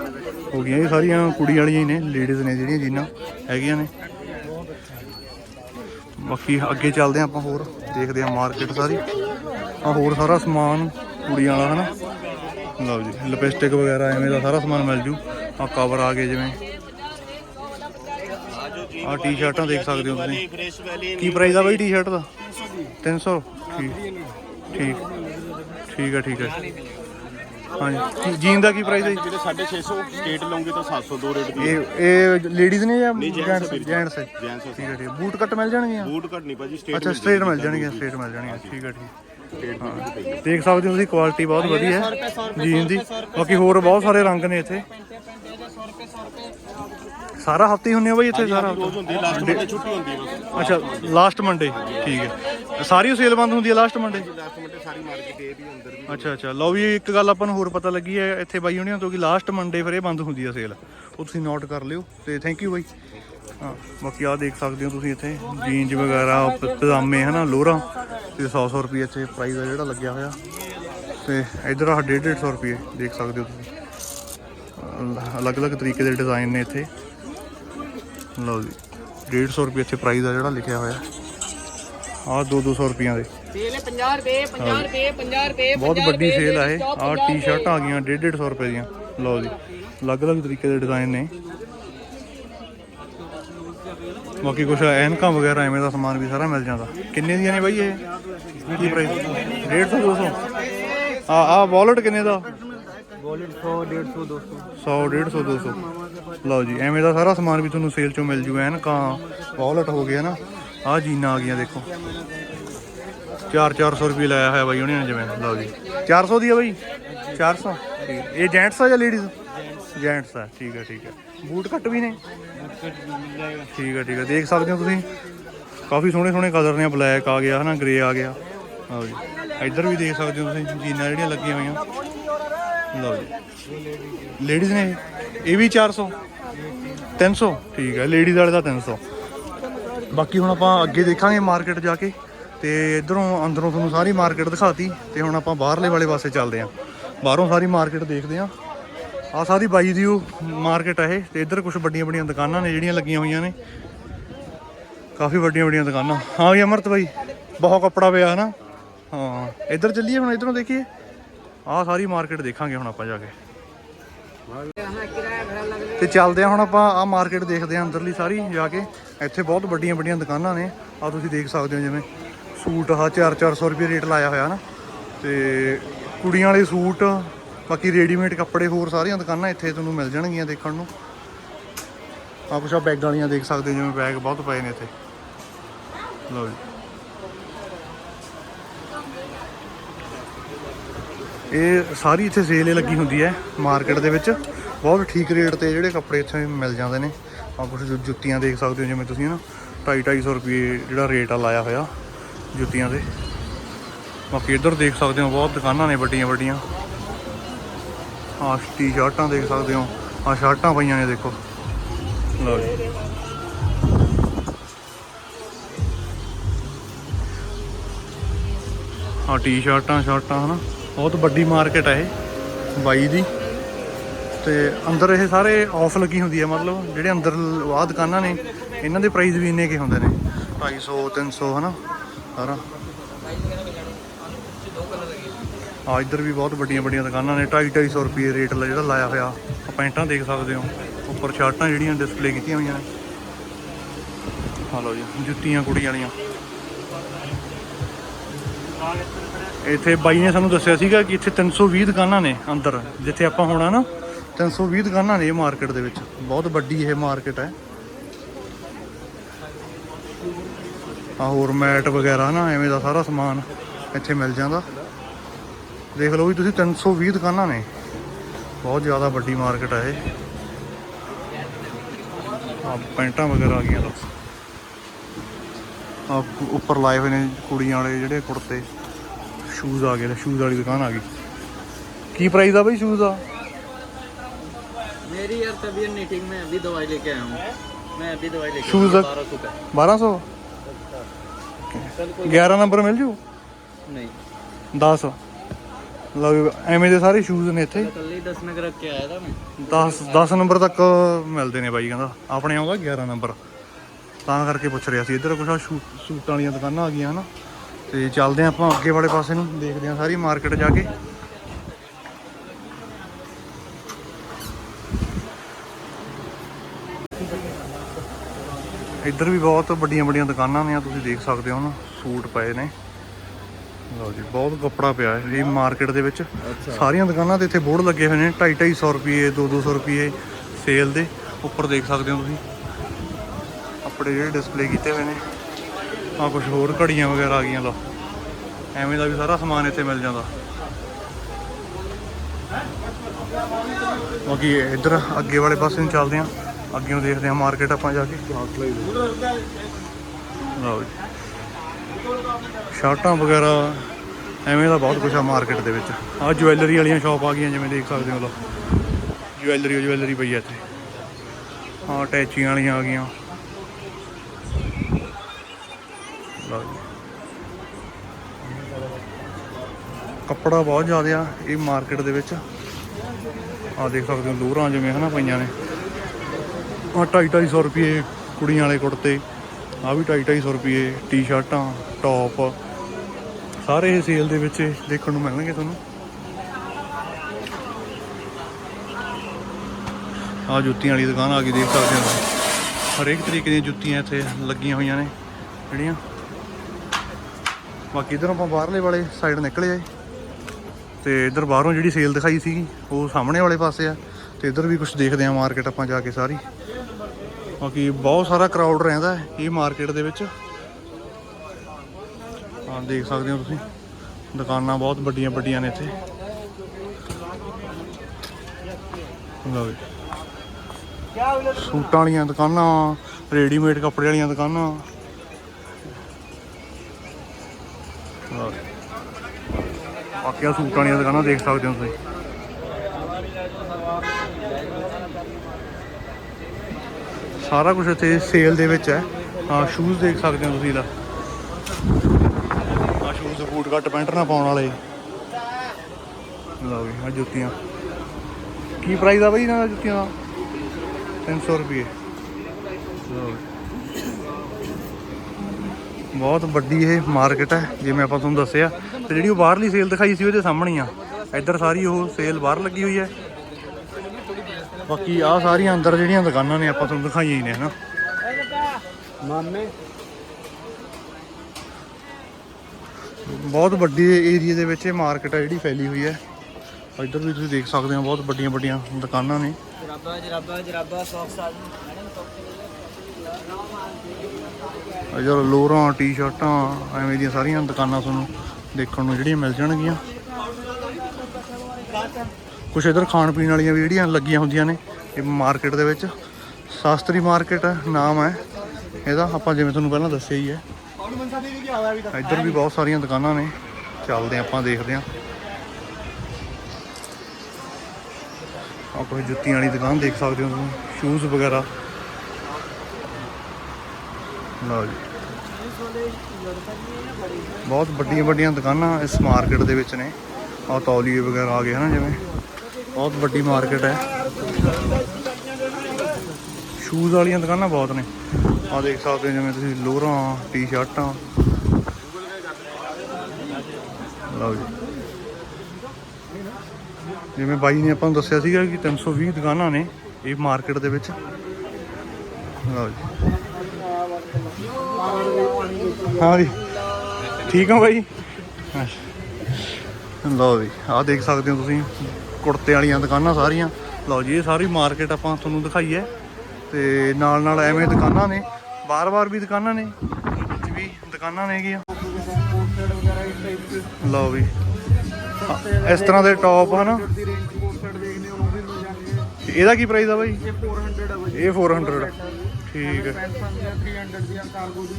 ਹੋ ਗਈਆਂ। ਇਹ ਸਾਰੀਆਂ ਕੁੜੀ ਵਾਲੀਆਂ ਹੀ ਨੇ ਲੇਡੀਜ਼ ਨੇ ਜਿਹੜੀਆਂ ਜੀਨਾਂ ਹੈਗੀਆਂ ਨੇ। ਬਾਕੀ ਅੱਗੇ ਚੱਲਦੇ ਹਾਂ ਆਪਾਂ ਹੋਰ, ਦੇਖਦੇ ਹਾਂ ਮਾਰਕੀਟ ਸਾਰੀ। ਆ ਹੋਰ ਸਾਰਾ ਸਮਾਨ ਕੁੜੀਆਂ ਵਾਲਾ, ਹਨਾ? ਲਓ ਜੀ ਲਿਪਸਟਿਕ ਵਗੈਰਾ, ਐਵੇਂ ਦਾ ਸਾਰਾ ਸਮਾਨ ਮਿਲ ਜੂ। ਆ ਕਵਰ ਆ ਗਏ ਜਿਵੇਂ। ਆ ਟੀ-ਸ਼ਰਟਾਂ ਦੇਖ ਸਕਦੇ ਹੋ ਤੁਸੀਂ। ਕੀ ਪ੍ਰਾਈਸ ਆ ਬਾਈ ਟੀ-ਸ਼ਰਟ ਦਾ? 300 ਠੀਕ। ਠੀਕ। ਠੀਕ ਹੈ ਠੀਕ ਹੈ। ਹਾਂਜੀ। ਜੀਨ ਦਾ ਕੀ ਪ੍ਰਾਈਸ ਹੈ ਜੀ?
ਜਿਹੜੇ 650 ਸਟੇਟ ਲਓਗੇ ਤਾਂ 700 ਦੋ ਰੇਟ ਦੀ।
ਇਹ ਇਹ ਲੇਡੀਜ਼ ਨੇ ਜਾਂ ਜੈਂਟਸ। ਜੈਂਟਸ ਹੈ। ਠੀਕ ਹੈ ਠੀਕ। ਬੂਟ ਕੱਟ ਮਿਲ ਜਾਣਗੀਆਂ?
ਬੂਟ ਘੱਟ ਨਹੀਂ ਭਾਜੀ ਸਟੇਟ
ਅੱਛਾ ਸਟ੍ਰੇਟ ਮਿਲ ਜਾਣਗੀਆਂ ਸਟ੍ਰੇਟ ਮਿਲ ਜਾਣਗੀਆਂ। ਠੀਕ ਹੈ। ਠੀਕ ਦੇਖ ਸਕਦੇ ਹੋ ਤੁਸੀਂ ਕੁਆਲਿਟੀ ਬਹੁਤ ਵਧੀਆ ਹੈ। ਜੀਨ ਦੀ। ਬਾਕੀ ਹੋਰ ਬਹੁਤ ਸਾਰੇ ਰੰਗ ਨੇ ਇੱਥੇ। ਸਾਰਾ ਹਫ਼ਤੇ ਹੀ ਹੁੰਨੇ ਆ ਬਾਈ ਇੱਥੇ ਸਾਰਾ
ਰੋਜ਼ ਹੁੰਦੀ ਲਾਸਟ ਮੰਡੇ ਛੁੱਟੀ ਹੁੰਦੀ ਹੈ ਬਸ।
ਅੱਛਾ ਲਾਸਟ ਮੰਡੇ ਠੀਕ ਹੈ। ਸਾਰੀ ਸੇਲ ਬੰਦ ਹੁੰਦੀ ਹੈ ਲਾਸਟ ਮੰਡੇ
ਲਾਸਟ ਮੰਡੇ ਸਾਰੀ ਮਾਰਕੀਟ ਇਹ ਵੀ ਅੰਦਰ ਵੀ।
ਅੱਛਾ ਅੱਛਾ। ਲਓ ਵੀ ਇੱਕ ਗੱਲ ਆਪਾਂ ਨੂੰ ਹੋਰ ਪਤਾ ਲੱਗੀ ਹੈ ਇੱਥੇ ਬਾਈ ਹੁਣੀਆਂ ਤੋਂ ਕਿ ਲਾਸਟ ਮੰਡੇ ਫਿਰ ਇਹ ਬੰਦ ਹੁੰਦੀ ਹੈ ਸੇਲ ਉਹ ਤੁਸੀਂ ਨੋਟ ਕਰ ਲਿਓ ਤੇ ਥੈਂਕ ਯੂ ਬਾਈ। ਹਾਂ ਬਾਕੀ ਆ ਦੇਖ ਸਕਦੇ ਹੋ ਤੁਸੀਂ ਇੱਥੇ ਜੀਨਸ ਵਗੈਰਾ ਪਜਾਮੇ ਹਨਾ ਲੋਰਾਂ ਤੇ 100 100 ਰੁਪਏ ਇੱਥੇ ਪ੍ਰਾਈਸ ਆ ਜਿਹੜਾ ਲੱਗਿਆ ਹੋਇਆ। ਤੇ ਇਧਰ ਆ 150 150 ਰੁਪਏ ਦੇਖ ਸਕਦੇ ਹੋ ਤੁਸੀਂ। ਅਲ- ਅਲੱਗ-ਅਲੱਗ ਤਰੀਕੇ ਦੇ ਡਿਜ਼ਾਈਨ ਨੇ ਇੱਥੇ। ਲਓ ਜੀ 150 ਰੁਪਏ ਇੱਥੇ ਪ੍ਰਾਈਸ ਆ ਜਿਹੜਾ ਲਿਖਿਆ ਹੋਇਆ। ਆ 2-200 ਰੁਪਈਆਂ ਦੇ।
ਸੇਲ ਹੈ 50 ਰੁਪਏ 50 ਰੁਪਏ 50 ਰੁਪਏ
ਬਹੁਤ ਵੱਡੀ ਸੇਲ ਆ ਇਹ। ਆ ਟੀ-ਸ਼ਰਟਾਂ ਆ ਗਈਆਂ 150 ਰੁਪਏ ਦੀਆਂ। ਲਓ ਜੀ ਅਲੱਗ-ਅਲੱਗ ਤਰੀਕੇ ਦੇ ਡਿਜ਼ਾਈਨ ਨੇ। ਬਾਕੀ ਕੁਝ ਐਨਕਾਂ ਵਗੈਰਾ ਐਵੇਂ ਦਾ ਸਮਾਨ ਵੀ ਸਾਰਾ ਮਿਲ ਜਾਂਦਾ। ਕਿੰਨੇ ਦੀਆਂ ਨੇ ਬਾਈ ਇਹ? ਕੀ ਪ੍ਰਾਈਸ ਦੋ 200 ਆ ਆ ਵਾਲਟ ਕਿੰਨੇ ਦਾ?
ਵਾਲਟ 100 150 200
100 150 200 ਲਓ ਜੀ, ਐਵੇਂ ਦਾ ਸਾਰਾ ਸਮਾਨ ਵੀ ਤੁਹਾਨੂੰ ਸੇਲ ਚੋਂ ਮਿਲ ਜੂਗਾ ਜੂ ਐਨਕਾਂ ਵਾਲਟ ਹੋ ਗਿਆ ਨਾ ਆ ਜੀਨਾਂ ਆ ਗਈਆਂ, ਦੇਖੋ। 4-400 ਰੁਪਏ ਲਾਇਆ ਹੋਇਆ ਬਾਈ ਉਹਨੇ ਜਿਵੇਂ ਲਓ ਜੀ। 400 ਦੀ ਆ ਬਾਈ? 400 ਠੀਕ। ਇਹ ਜੈਂਟਸ ਆ ਜਾਂ ਲੇਡੀਜ਼ ਜੈਂਟਸ ਆ, ਠੀਕ ਹੈ ਠੀਕ ਹੈ ਬੂਟ ਕੱਟ ਵੀ ਨੇ? ਠੀਕ ਹੈ ਠੀਕ ਹੈ ਦੇਖ ਸਕਦੇ ਹੋ ਤੁਸੀਂ? ਕਾਫੀ ਸੋਹਣੇ ਸੋਹਣੇ ਕਲਰ ਨੇ ਬਲੈਕ ਆ ਗਿਆ, ਹਨਾ ਗ੍ਰੇ ਆ ਗਿਆ। ਲਓ ਜੀ। ਇੱਧਰ ਵੀ ਦੇਖ ਸਕਦੇ ਹੋ ਤੁਸੀਂ, ਜੀਨਾਂ ਜਿਹੜੀਆਂ ਲੱਗੀਆਂ ਹੋਈਆਂ। ਲਓ ਜੀ। ਲੇਡੀਜ਼ ਨੇ ਇਹ? ਇਹ ਵੀ 400 300 ਠੀਕ ਹੈ ਲੇਡੀਜ਼ ਵਾਲੇ ਦਾ 300 ਬਾਕੀ ਹੁਣ ਆਪਾਂ ਅੱਗੇ ਦੇਖਾਂਗੇ ਮਾਰਕੀਟ ਜਾ ਕੇ, ਤੇ ਇਧਰੋਂ ਅੰਦਰੋਂ ਤੁਹਾਨੂੰ ਸਾਰੀ ਮਾਰਕੀਟ ਦਿਖਾਤੀ, ਤੇ ਹੁਣ ਆਪਾਂ ਬਾਹਰਲੇ ਵਾਲੇ ਪਾਸੇ ਚੱਲਦੇ ਆਂ ਬਾਹਰੋਂ ਸਾਰੀ ਮਾਰਕੀਟ ਦੇਖਦੇ ਆਂ ਆ ਸਾਰੀ ਬਾਈ ਦੀ ਉਹ ਮਾਰਕੀਟ ਆ ਇਹ, ਤੇ ਇੱਧਰ ਕੁਝ ਵੱਡੀਆਂ ਵੱਡੀਆਂ ਦੁਕਾਨਾਂ ਨੇ ਜਿਹੜੀਆਂ ਲੱਗੀਆਂ ਹੋਈਆਂ ਨੇ। ਕਾਫੀ ਵੱਡੀਆਂ ਵੱਡੀਆਂ ਦੁਕਾਨਾਂ। ਹਾਂ ਜੀ ਅਮਰਤ ਬਾਈ, ਬਹੁਤ ਕੱਪੜਾ ਪਿਆ ਹਨਾ? ਹਾਂ, ਇੱਧਰ ਚੱਲੀਏ ਹੁਣ, ਇੱਧਰੋਂ ਦੇਖੀਏ। ਆਹ ਸਾਰੀ ਮਾਰਕੀਟ ਦੇਖਾਂਗੇ ਹੁਣ ਆਪਾਂ ਜਾ ਕੇ। ਤੇ ਚੱਲਦੇ ਆ ਹੁਣ ਆਪਾਂ ਆ ਮਾਰਕੀਟ ਦੇਖਦੇ ਆ ਅੰਦਰਲੀ ਸਾਰੀ ਜਾ ਕੇ। ਇੱਥੇ ਬਹੁਤ ਵੱਡੀਆਂ ਵੱਡੀਆਂ ਦੁਕਾਨਾਂ ਨੇ। ਆ ਤੁਸੀਂ ਦੇਖ ਸਕਦੇ ਹੋ ਜਿਵੇਂ ਸੂਟ ਆ 4-400 ਰੁਪਏ ਰੇਟ ਲਾਇਆ ਹੋਇਆ ਨਾ। ਤੇ ਕੁੜੀਆਂ ਵਾਲੇ ਸੂਟ, ਬਾਕੀ ਰੈਡੀਮੇਡ ਕੱਪੜੇ ਹੋਰ ਸਾਰੀਆਂ ਦੁਕਾਨਾਂ ਇੱਥੇ ਤੁਹਾਨੂੰ ਮਿਲ ਜਾਣਗੀਆਂ ਦੇਖਣ ਨੂੰ। ਆ ਕੁਛ ਆ ਬੈਗ ਵਾਲੀਆਂ ਦੇਖ ਸਕਦੇ ਹੋ, ਜਿਵੇਂ ਬੈਗ ਬਹੁਤ ਪਏ ਨੇ ਇੱਥੇ। ਲਓ ਜੀ। ਇਹ ਸਾਰੀ ਇੱਥੇ ਸੇਲ ਹੀ ਲੱਗੀ ਹੁੰਦੀ ਹੈ ਮਾਰਕੀਟ ਦੇ ਵਿੱਚ। ਬਹੁਤ ਠੀਕ ਰੇਟ ਤੇ ਜਿਹੜੇ ਕੱਪੜੇ ਇੱਥੇ ਮਿਲ ਜਾਂਦੇ ਨੇ। ਆ ਕੁਝ ਜੁੱਤੀਆਂ ਦੇਖ ਸਕਦੇ ਹੋ ਜਿਵੇਂ ਤੁਸੀਂ ਨਾ 2.5 ਰੁਪਏ ਜਿਹੜਾ ਰੇਟ ਆ ਲਾਇਆ ਹੋਇਆ ਜੁੱਤੀਆਂ ਦੇ। ਬਾਕੀ ਇੱਧਰ ਦੇਖ ਸਕਦੇ ਹੋ, ਬਹੁਤ ਦੁਕਾਨਾਂ ਨੇ ਵੱਡੀਆਂ ਵੱਡੀਆਂ। ਆ ਟੀ-ਸ਼ਰਟਾਂ ਦੇਖ ਸਕਦੇ ਹੋ। ਆ ਸ਼ਰਟਾਂ ਪਈਆਂ ਨੇ ਦੇਖੋ। ਲਓ ਜੀ। ਆ ਟੀ-ਸ਼ਰਟਾਂ ਸ਼ਰਟਾਂ ਹਨਾ? ਬਹੁਤ ਵੱਡੀ ਮਾਰਕੀਟ ਹੈ ਇਹ, ਬਾਈ ਦੀ। ਤੇ ਅੰਦਰ ਇਹ ਸਾਰੇ ਆਫ ਲੱਗੀ ਹੁੰਦੀ ਹੈ ਮਤਲਬ ਜਿਹੜੇ ਅੰਦਰ ਆਹ ਦੁਕਾਨਾਂ ਨੇ, ਇਹਨਾਂ ਦੇ ਪ੍ਰਾਈਸ ਵੀ ਇੰਨੇ ਕੇ ਹੁੰਦੇ ਨੇ। 250 300 ਹਨਾ? ਸਾਰਾ। ਆ ਇੱਧਰ ਵੀ ਬਹੁਤ ਵੱਡੀਆਂ ਵੱਡੀਆਂ ਦੁਕਾਨਾਂ ਨੇ 2.5 250 ਰੁਪਏ ਰੇਟ ਲਾ ਜਿਹੜਾ ਲਾਇਆ ਹੋਇਆ। ਆ ਪੈਂਟਾਂ ਦੇਖ ਸਕਦੇ ਹੋ। ਉੱਪਰ ਸ਼ਰਟਾਂ ਜਿਹੜੀਆਂ ਡਿਸਪਲੇ ਕੀਤੀਆਂ ਹੋਈਆਂ ਨੇ। ਆ ਲਓ ਜੀ, ਜੁੱਤੀਆਂ ਕੁੜੀਆਂ ਵਾਲੀਆਂ। ਇੱਥੇ ਬਾਈ ਨੇ ਸਾਨੂੰ ਦੱਸਿਆ ਸੀਗਾ ਕਿ ਇੱਥੇ 320 ਦੁਕਾਨਾਂ ਨੇ ਅੰਦਰ, ਜਿੱਥੇ ਆਪਾਂ ਹੋਣਾ ਨਾ 320 ਦੁਕਾਨਾਂ ਨੇ ਇਹ ਮਾਰਕੀਟ ਦੇ ਵਿੱਚ। ਬਹੁਤ ਵੱਡੀ ਇਹ ਮਾਰਕੀਟ ਹੈ। ਆ ਹੋਰ ਮੈਟ ਵਗੈਰਾ ਨਾ, ਐਵੇਂ ਦਾ ਸਾਰਾ ਸਮਾਨ ਇੱਥੇ ਮਿਲ ਜਾਂਦਾ। ਦੇਖ ਲਓ ਵੀ ਤੁਸੀਂ 320 ਦੁਕਾਨਾਂ ਨੇ। ਬਹੁਤ ਜ਼ਿਆਦਾ ਵੱਡੀ ਮਾਰਕੀਟ ਹੈ ਇਹ। ਆ ਪੈਂਟਾਂ ਵਗੈਰਾ ਆ ਗਈਆਂ ਲੋ ਆ ਉੱਪਰ ਲਾਏ ਹੋਏ ਨੇ ਕੁੜੀਆਂ ਵਾਲੇ ਜਿਹੜੇ ਕੁੜਤੇ। ਸ਼ੂਜ਼ ਆ ਗਏ ਸ਼ੂਜ਼ ਵਾਲੀ ਦੁਕਾਨ ਆ ਗਈ ਕੀ ਪ੍ਰਾਈਸ ਆ ਬਈ ਸ਼ੂਜ਼ ਦਾ
मेरी यार तबीयत नहीं ठीक मैं अभी दवाई लेके आया हूँ मैं अभी दवाई लेके
Shoes
आया
का-
बारह सौ का
1200 11 ਨੰਬਰ ਮਿਲ ਜੂ
नहीं
10 ਲਓ ਵੀ ਐਵੇਂ ਦੇ ਸਾਰੇ ਸ਼ੂਜ਼ ਨੇ ਇੱਥੇ
कल ही दस नग रख के आया था मैं
10 10 ਨੰਬਰ ਤੱਕ ਮਿਲਦੇ ਨੇ ਬਾਈ ਕਹਿੰਦਾ ਆਪਣੇ ਆਊਗਾ 11 ਨੰਬਰ ਤਾਂ ਕਰਕੇ ਪੁੱਛ ਰਿਹਾ ਸੀ ਇੱਧਰ ਕੁਛ ਆਹ ਸ਼ੂ- ਸੂਟਾਂ ਵਾਲੀਆਂ ਦੁਕਾਨਾਂ ਆ ਗਈਆਂ ਹਨਾ ਤੇ ਚੱਲਦੇ ਆਪਾਂ ਅੱਗੇ ਵਾਲੇ ਪਾਸੇ ਨੂੰ ਦੇਖਦੇ ਹਾਂ ਸਾਰੀ ਮਾਰਕੀਟ ਜਾ ਕੇ। ਇੱਧਰ ਵੀ ਬਹੁਤ ਵੱਡੀਆਂ ਵੱਡੀਆਂ ਦੁਕਾਨਾਂ ਨੇ ਆ ਤੁਸੀਂ ਦੇਖ ਸਕਦੇ ਹੋ ਨਾ ਸੂਟ ਪਏ ਨੇ। ਲਓ ਜੀ ਬਹੁਤ ਕੱਪੜਾ ਪਿਆ ਹੈ ਇਹ ਮਾਰਕੀਟ ਦੇ ਵਿੱਚ। ਸਾਰੀਆਂ ਦੁਕਾਨਾਂ ਤੇ ਇੱਥੇ ਬੋਰਡ ਲੱਗੇ ਹੋਏ ਨੇ 2.5 250 ਰੁਪਏ 2 200 ਰੁਪਏ ਸੇਲ ਦੇ। ਉੱਪਰ ਦੇਖ ਸਕਦੇ ਹੋ ਤੁਸੀਂ ਕੱਪੜੇ ਜਿਹੜੇ ਡਿਸਪਲੇ ਕੀਤੇ ਹੋਏ ਨੇ। ਆ ਕੁਝ ਹੋਰ ਘੜੀਆਂ ਵਗੈਰਾ ਆ ਗਈਆਂ, ਲਓ। ਐਵੇਂ ਦਾ ਵੀ ਸਾਰਾ ਸਮਾਨ ਇੱਥੇ ਮਿਲ ਜਾਂਦਾ। ਬਾਕੀ ਇੱਧਰ ਅੱਗੇ ਵਾਲੇ ਪਾਸੇ ਨੂੰ ਚੱਲਦੇ ਹਾਂ ਅੱਗੇ ਨੂੰ ਦੇਖਦੇ ਹਾਂ ਮਾਰਕੀਟ ਆਪਾਂ ਜਾ ਕੇ। ਲਓ ਜੀ। ਸ਼ਰਟਾਂ ਵਗੈਰਾ, ਐਵੇਂ ਦਾ ਬਹੁਤ ਕੁਝ ਆ ਮਾਰਕੀਟ ਦੇ ਵਿੱਚ। ਆ ਜੁਐਲਰੀ ਵਾਲੀਆਂ ਸ਼ਾਪ ਆ ਗਈਆਂ, ਜਿਵੇਂ ਦੇਖ ਸਕਦੇ ਹੋ ਲੋ ਜੁਐਲਰੀ ਜੁਐਲਰੀ ਪਈ ਆ ਇੱਥੇ। ਹਾਂ, ਟੈਚੀਆਂ ਵਾਲੀਆਂ ਆ ਗਈਆਂ। ਲਓ ਜੀ ਕੱਪੜਾ ਬਹੁਤ ਜ਼ਿਆਦਾ ਆ, ਇਹ ਮਾਰਕੀਟ ਦੇ ਵਿੱਚ। ਆ ਦੇਖ ਸਕਦੇ ਹੋ, ਲੋਰਾਂ ਜਿਵੇਂ ਹਨਾ ਪਈਆਂ ਨੇ। ਆ 250 ਰੁਪਏ ਕੁੜੀਆਂ ਵਾਲੇ ਕੁੜਤੇ ਆ ਵੀ 250 ਰੁਪਏ, ਟੀ-ਸ਼ਰਟਾਂ, ਟੌਪ। ਸਾਰੇ ਇਹ ਸੇਲ ਦੇ ਵਿੱਚ ਦੇਖਣ ਨੂੰ ਮਿਲਣਗੇ ਤੁਹਾਨੂੰ। ਆ ਜੁੱਤੀਆਂ ਵਾਲੀ ਦੁਕਾਨ ਆ ਗਈ, ਦੇਖ ਸਕਦੇ ਹੋ। ਹਰੇਕ ਤਰੀਕੇ ਦੀਆਂ ਜੁੱਤੀਆਂ ਇੱਥੇ ਲੱਗੀਆਂ ਹੋਈਆਂ ਨੇ, ਜਿਹੜੀਆਂ ਬਾਕੀ ਇਧਰ ਆਪਾਂ ਬਾਹਰਲੇ ਵਾਲੇ ਸਾਈਡ ਨਿਕਲੇ ਆਏ। ਤੇ ਇਧਰ ਬਾਹਰੋਂ ਜਿਹੜੀ ਸੇਲ ਦਿਖਾਈ ਸੀ, ਉਹ ਸਾਹਮਣੇ ਵਾਲੇ ਪਾਸੇ ਆ। ਤੇ ਇਧਰ ਵੀ ਕੁਝ ਦੇਖਦੇ ਆ ਮਾਰਕੀਟ ਆਪਾਂ ਜਾ ਕੇ ਸਾਰੀ। ਬਾਕੀ ਬਹੁਤ ਸਾਰਾ ਕਰਾਊਡ ਰਹਿੰਦਾ ਹੈ ਇਹ ਮਾਰਕੀਟ ਦੇ ਵਿੱਚ। ਹਾਂ, ਦੇਖ ਸਕਦੇ ਹੋ ਤੁਸੀਂ। ਦੁਕਾਨਾਂ ਬਹੁਤ ਵੱਡੀਆਂ ਵੱਡੀਆਂ ਨੇ ਇੱਥੇ। ਲਓ ਜੀ। ਸੂਟਾਂ ਵਾਲੀਆਂ ਦੁਕਾਨਾਂ ਰੈਡੀਮੇਡ ਕੱਪੜੇ ਵਾਲੀਆਂ ਦੁਕਾਨਾਂ। ਲਓ ਬਾਕੀ ਆਹ ਸੂਟਾਂ ਵਾਲੀਆਂ ਦੁਕਾਨਾਂ ਦੇਖ ਸਕਦੇ ਹੋ ਤੁਸੀਂ। ਸਾਰਾ ਕੁਝ ਇੱਥੇ ਸੇਲ ਦੇ ਵਿੱਚ ਹੈ। ਹਾਂ ਸ਼ੂਜ਼ ਦੇਖ ਸਕਦੇ ਹੋ ਤੁਸੀਂ ਇਹਦਾ। ਆ ਸ਼ੂਜ਼ ਬੂਟ ਕੱਟ ਪੈਂਟ ਨਾ ਪਾਉਣ ਵਾਲੇ। ਲਓ ਵੀ ਆ ਜੁੱਤੀਆਂ। ਕੀ ਪ੍ਰਾਈਸ ਆ ਬਈ ਇਹਨਾਂ ਦਾ ਜੁੱਤੀਆਂ ਦਾ? 300 ਰੁਪਏ। ਲਓ ਬਹੁਤ ਵੱਡੀ ਇਹ ਮਾਰਕੀਟ ਹੈ ਜਿਵੇਂ ਆਪਾਂ ਤੁਹਾਨੂੰ ਦੱਸਿਆ। ਤੇ ਜਿਹੜੀ ਉਹ ਬਾਹਰਲੀ ਸੇਲ ਦਿਖਾਈ ਸੀ ਉਹਦੇ ਸਾਹਮਣੇ ਆ। ਇੱਧਰ ਸਾਰੀ ਉਹ ਸੇਲ ਬਾਹਰ ਲੱਗੀ ਹੋਈ ਹੈ। ਬਾਕੀ ਆ ਸਾਰੀਆਂ ਅੰਦਰ ਜਿਹੜੀਆਂ ਦੁਕਾਨਾਂ ਨੇ ਆਪਾਂ ਤੁਹਾਨੂੰ ਦਿਖਾਈਆਂ ਹੀ ਨੇ ਹਨਾ?
ਮਾਮੇ।
ਬਹੁਤ ਵੱਡੀ ਏਰੀਆ ਦੇ ਵਿੱਚ ਇਹ ਮਾਰਕੀਟ ਹੈ ਜਿਹੜੀ ਫੈਲੀ ਹੋਈ ਹੈ। ਇੱਧਰ ਵੀ ਤੁਸੀਂ ਦੇਖ ਸਕਦੇ ਹੋ ਬਹੁਤ ਵੱਡੀਆਂ ਵੱਡੀਆਂ ਦੁਕਾਨਾਂ ਨੇ।
ਜਰਾਬਾ ਜਰਾਬਾ ਜਰਾਬਾ ਸੌਕਸ ਆਦਮੀ
ਇੱਧਰ ਲੋਰਾਂ, ਟੀ-ਸ਼ਰਟਾਂ, ਐਵੇਂ ਦੀਆਂ ਸਾਰੀਆਂ ਦੁਕਾਨਾਂ ਤੁਹਾਨੂੰ ਦੇਖਣ ਨੂੰ ਜਿਹੜੀਆਂ ਮਿਲ ਜਾਣਗੀਆਂ। ਕੁਛ ਇੱਧਰ ਖਾਣ ਪੀਣ ਵਾਲੀਆਂ ਵੀ ਜਿਹੜੀਆਂ ਲੱਗੀਆਂ ਹੁੰਦੀਆਂ ਨੇ, ਇਹ ਮਾਰਕੀਟ ਦੇ ਵਿੱਚ। ਸ਼ਾਸਤਰੀ ਮਾਰਕੀਟ ਨਾਮ ਹੈ, ਇਹਦਾ ਆਪਾਂ ਜਿਵੇਂ ਤੁਹਾਨੂੰ ਪਹਿਲਾਂ ਦੱਸਿਆ ਹੀ ਹੈ। ਇੱਧਰ ਵੀ ਬਹੁਤ ਸਾਰੀਆਂ ਦੁਕਾਨਾਂ ਨੇ, ਚੱਲਦੇ ਹਾਂ ਆਪਾਂ ਦੇਖਦੇ ਹਾਂ। ਆ ਕੋਈ ਜੁੱਤੀਆਂ ਵਾਲੀ ਦੁਕਾਨ ਦੇਖ ਸਕਦੇ ਹੋ ਤੁਸੀਂ ਸ਼ੂਜ਼ ਵਗੈਰਾ। ਲਓ ਜੀ। ਬਹੁਤ ਵੱਡੀਆਂ ਵੱਡੀਆਂ ਦੁਕਾਨਾਂ ਇਸ ਮਾਰਕੀਟ ਦੇ ਵਿੱਚ ਨੇ। ਆ ਤੌਲੀਏ ਵਗੈਰਾ ਆ ਗਏ ਹਨ ਜਿਵੇਂ। ਬਹੁਤ ਵੱਡੀ ਮਾਰਕੀਟ ਹੈ। ਸ਼ੂਜ਼ ਵਾਲੀਆਂ ਦੁਕਾਨਾਂ ਬਹੁਤ ਨੇ। ਆ ਦੇਖ ਸਕਦੇ ਹੋ ਜਿਵੇਂ ਤੁਸੀਂ ਲੋਰਾਂ, ਟੀ-ਸ਼ਰਟਾਂ। ਲਓ ਜੀ। ਜਿਵੇਂ ਬਾਈ ਨੇ ਆਪਾਂ ਨੂੰ ਦੱਸਿਆ ਸੀਗਾ ਕਿ 320 ਦੁਕਾਨਾਂ ਨੇ ਇਹ ਮਾਰਕੀਟ ਦੇ ਵਿੱਚ। ਲਓ ਜੀ। ਹਾਂ ਜੀ। ਠੀਕ ਹੋ ਬਾਈ? ਅੱਛਾ। ਲਓ ਜੀ, ਆਹ ਦੇਖ ਸਕਦੇ ਹੋ ਤੁਸੀਂ, ਕੁੜਤੇ ਵਾਲੀਆਂ ਦੁਕਾਨਾਂ ਸਾਰੀਆਂ। ਲਓ ਜੀ, ਇਹ ਸਾਰੀ ਮਾਰਕੀਟ ਆਪਾਂ ਤੁਹਾਨੂੰ ਦਿਖਾਈ ਹੈ। ਤੇ ਨਾਲ ਨਾਲ ਐਵੇਂ ਦੁਕਾਨਾਂ ਨੇ ਬਾਰ-ਬਾਰ ਵੀ ਦੁਕਾਨਾਂ ਨੇ, ਵਿੱਚ ਵੀ ਦੁਕਾਨਾਂ ਨੇ ਨੇਗੀਆਂ ਲਓ ਵੀ ਇਸ ਤਰ੍ਹਾਂ ਦੇ ਟੌਪ ਹਨਾ।
ਦੀ
ਇਹਦਾ ਕੀ ਪ੍ਰਾਈਸ ਆ ਬਾਈ?
ਇਹ 400 ਹੈ ਬਾਈ।
ਇਹ 400 ਠੀਕ ਹੈ।
ਪੈਂਟਾਂ ਦੀਆਂ 300 ਦੀਆਂ ਕਾਰਗੋ ਦੀ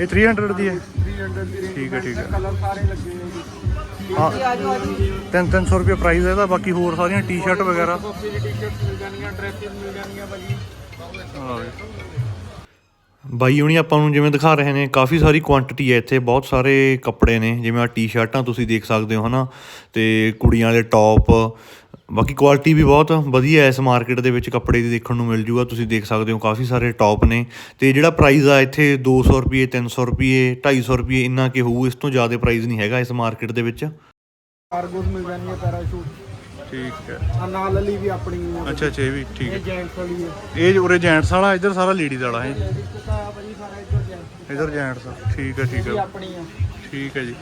ਇਹ 300 ਦੀ ਹੈ?
300 ਦੀ ਰੇਂਜ
ਠੀਕ ਹੈ, ਠੀਕ ਹੈ।
ਕਲਰ ਸਾਰੇ ਲੱਗੇ ਹੋਏ ਜੀ
ਹਾਂ। 3-300 ਰੁਪਏ ਪ੍ਰਾਈਸ ਹੈ ਇਹਦਾ ਬਾਕੀ ਹੋਰ ਸਾਰੀਆਂ ਟੀ-ਸ਼ਰਟ ਵਗੈਰਾ।
ਕਾਫੀ ਦੀ ਟੀ-ਸ਼ਰਟਸ ਮਿਲ ਜਾਣਗੀਆਂ ਡਰੈਸਿਸ ਮਿਲ ਜਾਣਗੀਆਂ ਭਾਜੀ।
ਬਾਈ ਹੁਣੀ ਆਪਾਂ ਨੂੰ ਜਿਵੇਂ ਦਿਖਾ ਰਹੇ ਨੇ ਕਾਫੀ ਸਾਰੀ ਕੁਆਂਟੀਟੀ ਹੈ ਇੱਥੇ ਬਹੁਤ ਸਾਰੇ ਕੱਪੜੇ ਨੇ ਜਿਵੇਂ ਆ ਟੀ-ਸ਼ਰਟਾਂ ਤੁਸੀਂ ਦੇਖ ਸਕਦੇ ਹੋ ਹਨਾ? ਤੇ ਕੁੜੀਆਂ ਵਾਲੇ ਟੌਪ ਬਾਕੀ ਕੁਆਲਿਟੀ ਵੀ ਬਹੁਤ ਵਧੀਆ ਹੈ ਇਸ ਮਾਰਕੀਟ ਦੇ ਵਿੱਚ ਕੱਪੜੇ ਦੀ ਦੇਖਣ ਨੂੰ ਮਿਲ ਜੂਗਾ ਤੁਸੀਂ ਦੇਖ ਸਕਦੇ ਹੋ ਕਾਫੀ ਸਾਰੇ ਟੌਪ ਨੇ। ਤੇ ਜਿਹੜਾ ਪ੍ਰਾਈਸ ਆ ਇੱਥੇ 200 ਰੁਪਏ 300 ਰੁਪਏ 250 ਰੁਪਏ ਇੰਨਾ ਕਿ ਹੋਊ ਇਸ ਤੋਂ ਜ਼ਿਆਦਾ ਪ੍ਰਾਈਸ ਨਹੀਂ ਹੈਗਾ ਇਸ ਮਾਰਕੀਟ ਦੇ ਵਿੱਚ।
ਕਾਰਗੋਸ ਮਿਲ ਜਾਣਗੀਆਂ ਪੈਰਾਸ਼ੂਟ
ਠੀਕ ਹੈ।
ਆ ਨਾਲ ਵਾਲੀ ਵੀ ਆਪਣੀ ਹੈ।
ਅੱਛਾ ਅੱਛਾ ਇਹ ਵੀ ਠੀਕ
ਇਹ ਜੈਂਟਸ ਵਾਲੀ ਹੈ।
ਹੈ ਇਹ ਉਰੇ ਜੈਂਟਸ ਵਾਲਾ ਇੱਧਰ ਸਾਰਾ ਲੇਡੀਜ਼ ਵਾਲਾ ਹੈ
ਇੱਧਰ ਜੈਂਟਸ
ਇੱਧਰ ਜੈਂਟਸ ਠੀਕ ਹੈ ਠੀਕ ਹੈ।
ਆਪਣੀ ਆ
ਠੀਕ ਹੈ ਜੀ।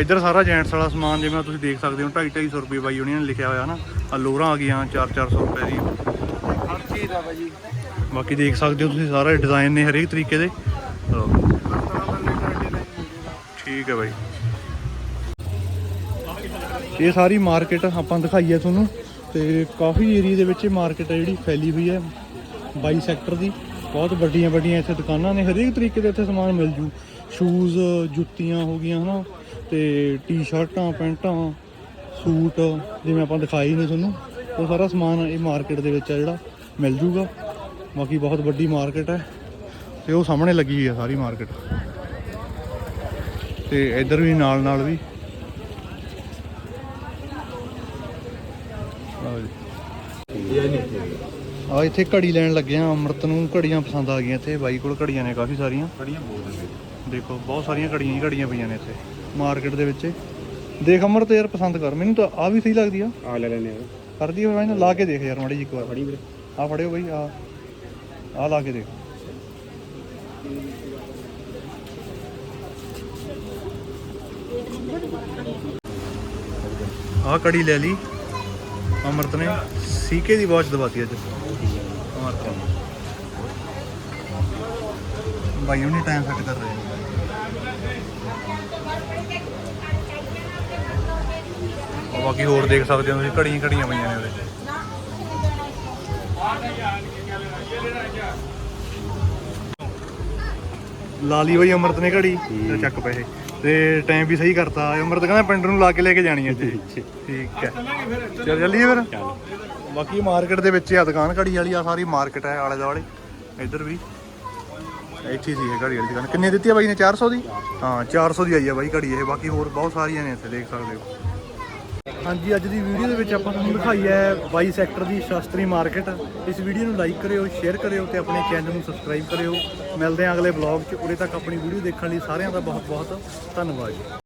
ਇੱਧਰ ਸਾਰਾ ਜੈਂਟਸ ਵਾਲਾ ਸਮਾਨ ਜਿਵੇਂ ਤੁਸੀਂ ਦੇਖ ਸਕਦੇ ਹੋ 2.5 250 ਰੁਪਏ ਬਾਈ ਉਹਨਾਂ ਨੇ ਲਿਖਿਆ ਹੋਇਆ ਨਾ। ਆ ਲੋਰਾਂ ਆ ਗਈਆਂ 4-400 ਰੁਪਏ ਦੀ।
ਹਰ ਚੀਜ਼ ਆ ਭਾਜੀ
ਬਾਕੀ ਦੇਖ ਸਕਦੇ ਹੋ ਤੁਸੀਂ ਸਾਰਾ ਡਿਜ਼ਾਈਨ ਨੇ ਹਰੇਕ ਤਰੀਕੇ ਦੇ। ਠੀਕ ਹੈ ਬਾਈ। ਇਹ ਸਾਰੀ ਮਾਰਕੀਟ ਆਪਾਂ ਦਿਖਾਈ ਹੈ ਤੁਹਾਨੂੰ ਤੇ ਕਾਫੀ ਏਰੀਆ ਦੇ ਵਿੱਚ ਇਹ ਮਾਰਕੀਟ ਹੈ ਜਿਹੜੀ ਫੈਲੀ ਹੋਈ ਹੈ 22 ਸੈਕਟਰ ਦੀ। ਬਹੁਤ ਵੱਡੀਆਂ ਵੱਡੀਆਂ ਇੱਥੇ ਦੁਕਾਨਾਂ ਨੇ, ਹਰੇਕ ਤਰੀਕੇ ਦੇ ਇੱਥੇ ਸਮਾਨ ਮਿਲ ਜੂ। ਸ਼ੂਜ਼ ਜੁੱਤੀਆਂ ਹੋ ਗਈਆਂ, ਹਨਾ। ਤੇ ਟੀ-ਸ਼ਰਟਾਂ ਪੈਂਟਾਂ ਸੂਟ ਜਿਵੇਂ ਆਪਾਂ ਦਿਖਾਈ ਨੇ ਤੁਹਾਨੂੰ ਉਹ ਸਾਰਾ ਸਮਾਨ ਇਹ ਮਾਰਕੀਟ ਦੇ ਵਿੱਚ ਆ ਜਿਹੜਾ ਮਿਲ ਜੂਗਾ। ਬਾਕੀ ਬਹੁਤ ਵੱਡੀ ਮਾਰਕੀਟ ਹੈ ਤੇ ਉਹ ਸਾਹਮਣੇ ਲੱਗੀ ਹੋਈ ਹੈ ਸਾਰੀ ਮਾਰਕੀਟ। ਤੇ ਇੱਧਰ ਵੀ ਨਾਲ ਨਾਲ ਵੀ ਆ ਇੱਥੇ ਘੜੀ ਲੈਣ ਲੱਗੇ ਆ ਅੰਮ੍ਰਿਤ ਨੂੰ ਘੜੀਆਂ ਪਸੰਦ ਆ ਗਈਆਂ ਇੱਥੇ ਬਾਈ ਕੋਲ ਘੜੀਆਂ ਨੇ ਕਾਫੀ ਸਾਰੀਆਂ।
ਘੜੀਆਂ ਬਹੁਤ
ਦੇਖੋ ਬਹੁਤ ਸਾਰੀਆਂ ਘੜੀਆਂ ਹੀ ਘੜੀਆਂ ਪਈਆਂ ਨੇ ਇੱਥੇ। ਮਾਰਕੀਟ ਦੇ ਵਿੱਚ। ਦੇਖ ਅਮਰਤ ਯਾਰ ਪਸੰਦ ਕਰ। ਮੈਨੂੰ ਤਾਂ ਆ ਵੀ ਸਹੀ ਲੱਗਦੀ ਆ।
ਆ ਲੈ ਲੈਨੇ ਆ।
ਕਰਦੀ ਹੋਵੇ ਨਾ ਲਾ ਕੇ ਦੇਖ ਯਾਰ ਮਾੜੀ ਜਿਹੀ ਇੱਕ ਵਾਰ।
ਫੜੀ ਵੀਰੇ।
ਆ ਫੜਿਓ ਬਈ ਆ ਆ ਲਾ ਕੇ ਦੇਖ। ਆ ਕੜੀ ਲੈ ਲਈ। ਅਮਰਤ ਨੇ। ਸੀਕੇ ਦੀ ਵਾਚ ਦਵਾਤੀ ਅੱਜ। ਅਮਰਤ। ਨੇ ਭਾਈ ਉਹਨੇ ਟਾਈਮ ਸੈੱਟ ਕਰ ਰਹੇ ਨੇ। ਬਾਕੀ ਹੋਰ ਦੇਖ ਸਕਦੇ ਹੋ ਤੁਸੀਂ ਘੜੀਆਂ ਘੜੀਆਂ ਪਈਆਂ ਨੇ ਉਹਦੇ। ਲਾਲੀ ਬਈ ਅਮਰਤ ਨੇ ਘੜੀ ਤੇ ਚੱਕ ਪੈਸੇ। ਤੇ ਟਾਈਮ ਵੀ ਸਹੀ ਕਰਤਾ। ਅਮਰਤ ਕਹਿੰਦਾ ਪਿੰਡ ਨੂੰ ਲਾ ਕੇ ਲੈ ਕੇ ਜਾਣੀ ਅੱਜ ਠੀਕ ਹੈ। ਚੱਲ ਚੱਲੀਏ ਫਿਰ। ਬਾਕੀ ਮਾਰਕੀਟ ਦੇ ਵਿੱਚ ਆ ਦੁਕਾਨ ਘੜੀ ਵਾਲੀ ਆ ਸਾਰੀ ਮਾਰਕੀਟ ਹੈ ਆਲੇ ਦੁਆਲੇ। ਇੱਧਰ ਵੀ। ਇੱਥੇ ਹੀ ਸੀ ਇਹ ਘੜੀ ਵਾਲੀ ਦੁਕਾਨ। ਕਿੰਨੇ ਦਿੱਤੀ ਆ ਬਾਈ ਨੇ? 400 ਦੀ? ਹਾਂ 400 ਦੀ ਆਈ ਆ ਬਾਈ ਘੜੀ ਇਹ। ਬਾਕੀ ਹੋਰ ਬਹੁਤ ਸਾਰੀਆਂ ਨੇ ਇੱਥੇ ਦੇਖ ਸਕਦੇ ਹੋ। ਹਾਂਜੀ, ਅੱਜ ਦੀ ਵੀਡੀਓ ਦੇ ਵਿੱਚ ਆਪਾਂ ਤੁਹਾਨੂੰ ਦਿਖਾਈ ਹੈ 22 ਸੈਕਟਰ ਦੀ ਸ਼ਾਸਤਰੀ ਮਾਰਕੀਟ ਇਸ ਵੀਡੀਓ ਨੂੰ ਲਾਈਕ ਕਰਿਓ ਸ਼ੇਅਰ ਕਰਿਓ ਤੇ ਆਪਣੇ ਚੈਨਲ ਨੂੰ ਸਬਸਕ੍ਰਾਈਬ ਕਰਿਓ। ਮਿਲਦੇ ਹਾਂ ਅਗਲੇ ਵਲੌਗ 'ਚ। ਉਰੇ ਤੱਕ ਆਪਣੀ ਵੀਡੀਓ ਦੇਖਣ ਲਈ ਸਾਰਿਆਂ ਦਾ ਬਹੁਤ ਬਹੁਤ ਧੰਨਵਾਦ ਜੀ।